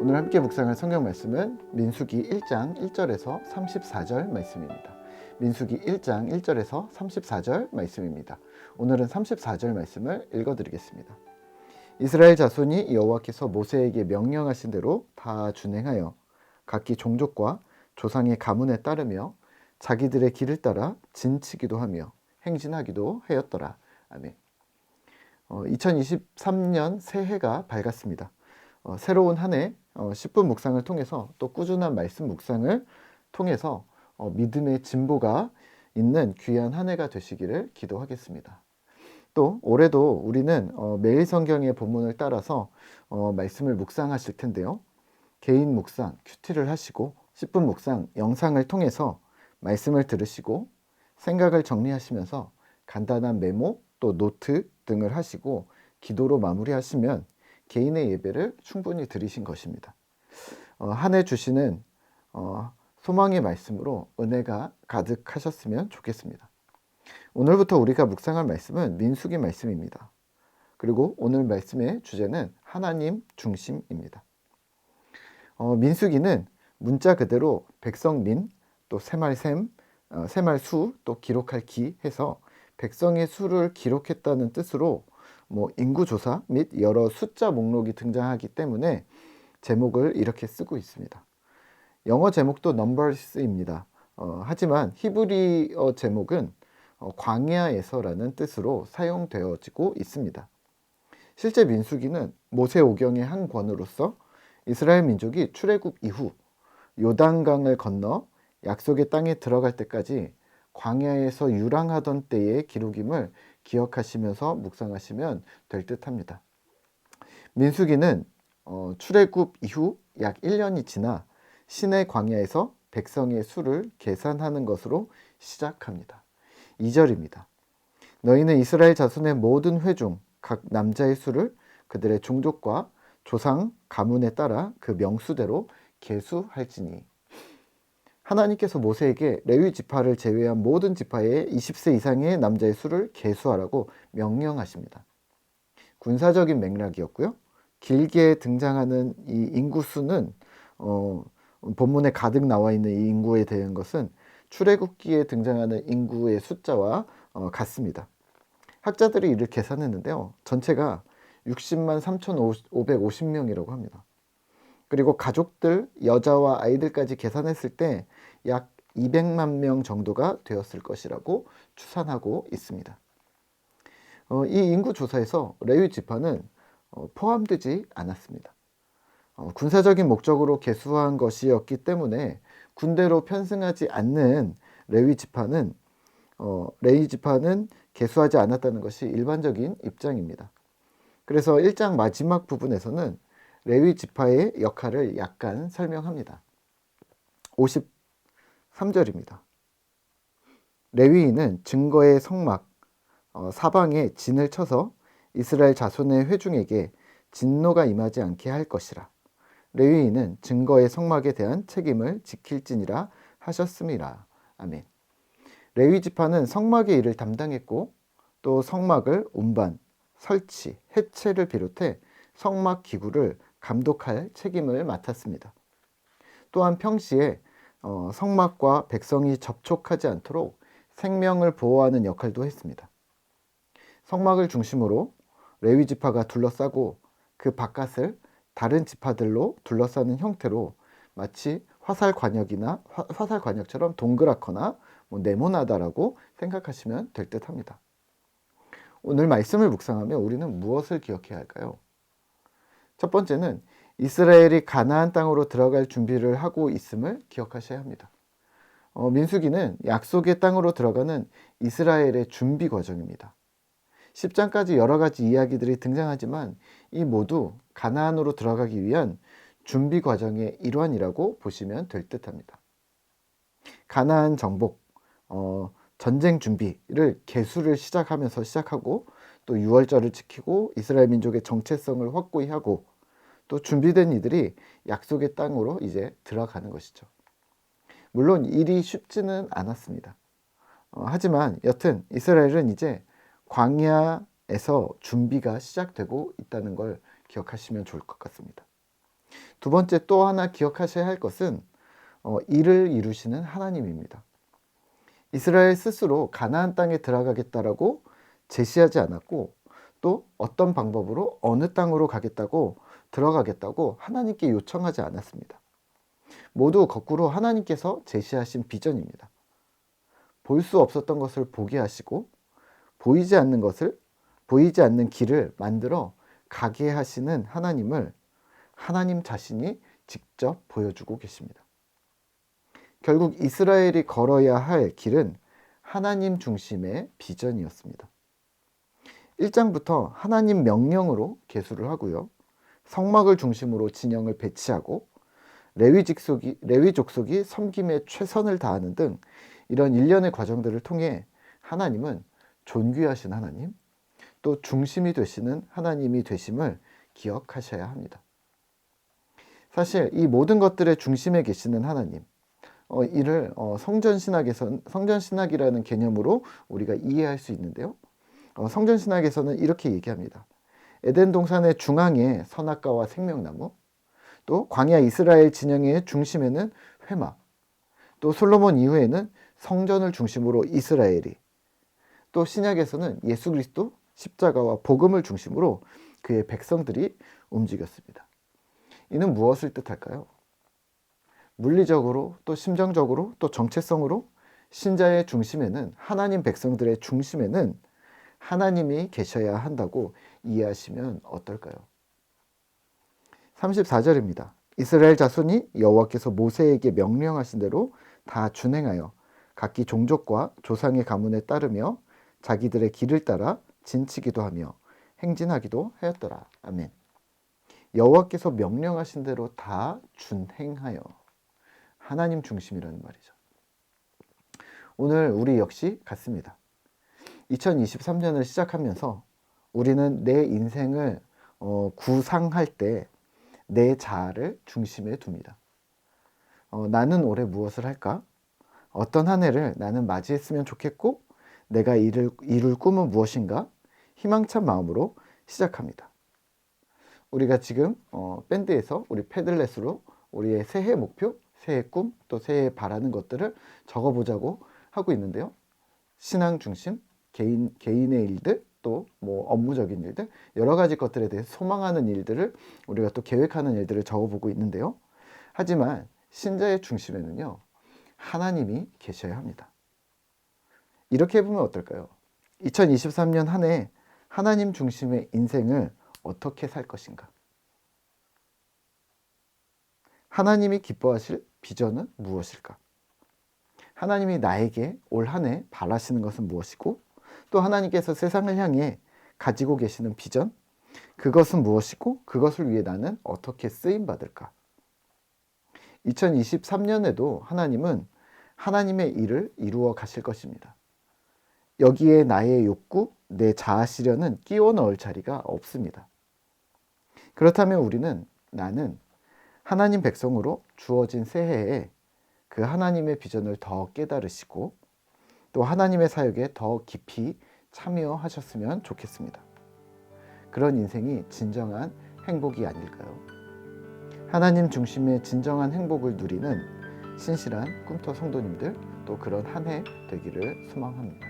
오늘 함께 묵상할 성경 말씀은 민수기 1장 1절에서 34절 말씀입니다. 민수기 1장 1절에서 34절 말씀입니다. 오늘은 34절 말씀을 읽어 드리겠습니다. 이스라엘 자손이 여호와께서 모세에게 명령하신 대로 다 준행하여 각기 종족과 조상의 가문에 따르며 자기들의 길을 따라 진치기도 하며 행진하기도 하였더라. 아멘. 어, 2023년 새해가 밝았습니다. 어, 새로운 한 해 어, 10분 묵상을 통해서 또 꾸준한 말씀 묵상을 통해서 어, 믿음의 진보가 있는 귀한 한 해가 되시기를 기도하겠습니다. 또 올해도 우리는 어, 매일 성경의 본문을 따라서 어, 말씀을 묵상하실 텐데요. 개인 묵상, 큐티를 하시고 10분 묵상 영상을 통해서 말씀을 들으시고 생각을 정리하시면서 간단한 메모 또 노트 등을 하시고 기도로 마무리하시면 개인의 예배를 충분히 드리신 것입니다. 어, 한해 주시는 어, 소망의 말씀으로 은혜가 가득하셨으면 좋겠습니다. 오늘부터 우리가 묵상할 말씀은 민수기 말씀입니다. 그리고 오늘 말씀의 주제는 하나님 중심입니다. 어, 민수기는 문자 그대로 백성민 또 새말샘 어, 새말수 또 기록할 기 해서 백성의 수를 기록했다는 뜻으로 뭐 인구 조사 및 여러 숫자 목록이 등장하기 때문에 제목을 이렇게 쓰고 있습니다. 영어 제목도 numbers입니다. 어, 하지만 히브리어 제목은 어, 광야에서라는 뜻으로 사용되어지고 있습니다. 실제 민수기는 모세오경의 한 권으로서 이스라엘 민족이 출애굽 이후 요단강을 건너 약속의 땅에 들어갈 때까지 광야에서 유랑하던 때의 기록임을 기억하시면서 묵상하시면 될 듯합니다. 민수기는 어, 출애굽 이후 약 1년이 지나 시내 광야에서 백성의 수를 계산하는 것으로 시작합니다. 2절입니다. 너희는 이스라엘 자손의 모든 회중 각 남자의 수를 그들의 종족과 조상 가문에 따라 그 명수대로 계수할지니 하나님께서 모세에게 레위 지파를 제외한 모든 지파의 20세 이상의 남자의 수를 계수하라고 명령하십니다. 군사적인 맥락이었고요. 길게 등장하는 이 인구 수는 어, 본문에 가득 나와 있는 이 인구에 대한 것은 출애굽기에 등장하는 인구의 숫자와 어, 같습니다. 학자들이 이를 계산했는데요. 전체가 60만 3,550명이라고 합니다. 그리고 가족들, 여자와 아이들까지 계산했을 때 약 200만 명 정도가 되었을 것이라고 추산하고 있습니다. 어, 이 인구 조사에서 레위 지파는 어, 포함되지 않았습니다. 어, 군사적인 목적으로 개수한 것이었기 때문에 군대로 편승하지 않는 레위 지파는 어, 레위 지파는 개수하지 않았다는 것이 일반적인 입장입니다. 그래서 1장 마지막 부분에서는 레위 지파의 역할을 약간 설명합니다. 53절입니다. 레위인은 증거의 성막 어, 사방에 진을 쳐서 이스라엘 자손의 회중에게 진노가 임하지 않게 할 것이라. 레위인은 증거의 성막에 대한 책임을 지킬지니라 하셨습니다. 아멘. 레위 지파는 성막의 일을 담당했고 또 성막을 운반, 설치, 해체를 비롯해 성막 기구를 감독할 책임을 맡았습니다. 또한 평시에 어, 성막과 백성이 접촉하지 않도록 생명을 보호하는 역할도 했습니다. 성막을 중심으로 레위 지파가 둘러싸고 그 바깥을 다른 지파들로 둘러싸는 형태로 마치 화살 관역이나 화, 살 관역처럼 동그랗거나 뭐 네모나다라고 생각하시면 될 듯합니다. 오늘 말씀을 묵상하며 우리는 무엇을 기억해야 할까요? 첫 번째는 이스라엘이 가나안 땅으로 들어갈 준비를 하고 있음을 기억하셔야 합니다. 어, 민수기는 약속의 땅으로 들어가는 이스라엘의 준비 과정입니다. 10장까지 여러 가지 이야기들이 등장하지만 이 모두 가나안으로 들어가기 위한 준비 과정의 일환이라고 보시면 될 듯합니다. 가나안 정복, 어, 전쟁 준비를 개수를 시작하면서 시작하고 또 유월절을 지키고 이스라엘 민족의 정체성을 확고히 하고 또 준비된 이들이 약속의 땅으로 이제 들어가는 것이죠. 물론 일이 쉽지는 않았습니다. 어, 하지만 여튼 이스라엘은 이제 광야에서 준비가 시작되고 있다는 걸 기억하시면 좋을 것 같습니다. 두 번째 또 하나 기억하셔야 할 것은 어, 일을 이루시는 하나님입니다. 이스라엘 스스로 가나안 땅에 들어가겠다라고 제시하지 않았고 또 어떤 방법으로 어느 땅으로 가겠다고 들어가겠다고 하나님께 요청하지 않았습니다. 모두 거꾸로 하나님께서 제시하신 비전입니다. 볼 수 없었던 것을 보게 하시고 보이지 않는 것을 보이지 않는 길을 만들어 가게 하시는 하나님을 하나님 자신이 직접 보여주고 계십니다. 결국 이스라엘이 걸어야 할 길은 하나님 중심의 비전이었습니다. 1장부터 하나님 명령으로 개수를 하고요. 성막을 중심으로 진영을 배치하고 레위 직속이 레위 족속이 섬김에 최선을 다하는 등 이런 일련의 과정들을 통해 하나님은 존귀하신 하나님, 또 중심이 되시는 하나님이 되심을 기억하셔야 합니다. 사실 이 모든 것들의 중심에 계시는 하나님, 어, 이를 어, 성전 신학에서 성전 신학이라는 개념으로 우리가 이해할 수 있는데요. 어, 성전 신학에서는 이렇게 얘기합니다. 에덴 동산의 중앙에 선악과와 생명나무, 또 광야 이스라엘 진영의 중심에는 회막, 또 솔로몬 이후에는 성전을 중심으로 이스라엘이, 또 신약에서는 예수 그리스도 십자가와 복음을 중심으로 그의 백성들이 움직였습니다. 이는 무엇을 뜻할까요? 물리적으로 또 심정적으로 또 정체성으로 신자의 중심에는 하나님 백성들의 중심에는 하나님이 계셔야 한다고 이해하시면 어떨까요? 34절입니다. 이스라엘 자손이 여호와께서 모세에게 명령하신 대로 다 준행하여 각기 종족과 조상의 가문에 따르며 자기들의 길을 따라 진치기도 하며 행진하기도 하였더라. 아멘. 여호와께서 명령하신 대로 다 준행하여 하나님 중심이라는 말이죠. 오늘 우리 역시 같습니다. 2023년을 시작하면서 우리는 내 인생을 어, 구상할 때 내 자아를 중심에 둡니다. 어, 나는 올해 무엇을 할까? 어떤 한 해를 나는 맞이했으면 좋겠고 내가 이룰, 이룰 꿈은 무엇인가? 희망찬 마음으로 시작합니다. 우리가 지금 어, 밴드에서 우리 패들렛으로 우리의 새해 목표, 새해 꿈, 또 새해 바라는 것들을 적어보자고 하고 있는데요. 신앙 중심, 개인, 개인의 일들, 또 뭐 업무적인 일들, 여러 가지 것들에 대해서 소망하는 일들을 우리가 또 계획하는 일들을 적어보고 있는데요. 하지만 신자의 중심에는요, 하나님이 계셔야 합니다. 이렇게 보면 어떨까요? 2023년 한 해 하나님 중심의 인생을 어떻게 살 것인가? 하나님이 기뻐하실 비전은 무엇일까? 하나님이 나에게 올 한 해 바라시는 것은 무엇이고 또 하나님께서 세상을 향해 가지고 계시는 비전 그것은 무엇이고 그것을 위해 나는 어떻게 쓰임 받을까? 2023년에도 하나님은 하나님의 일을 이루어 가실 것입니다. 여기에 나의 욕구, 내 자아 실현은 끼워 넣을 자리가 없습니다. 그렇다면 우리는 나는 하나님 백성으로 주어진 새해에 그 하나님의 비전을 더 깨달으시고 또 하나님의 사역에 더 깊이 참여하셨으면 좋겠습니다. 그런 인생이 진정한 행복이 아닐까요? 하나님 중심의 진정한 행복을 누리는 신실한 꿈터 성도님들 또 그런 한 해 되기를 소망합니다.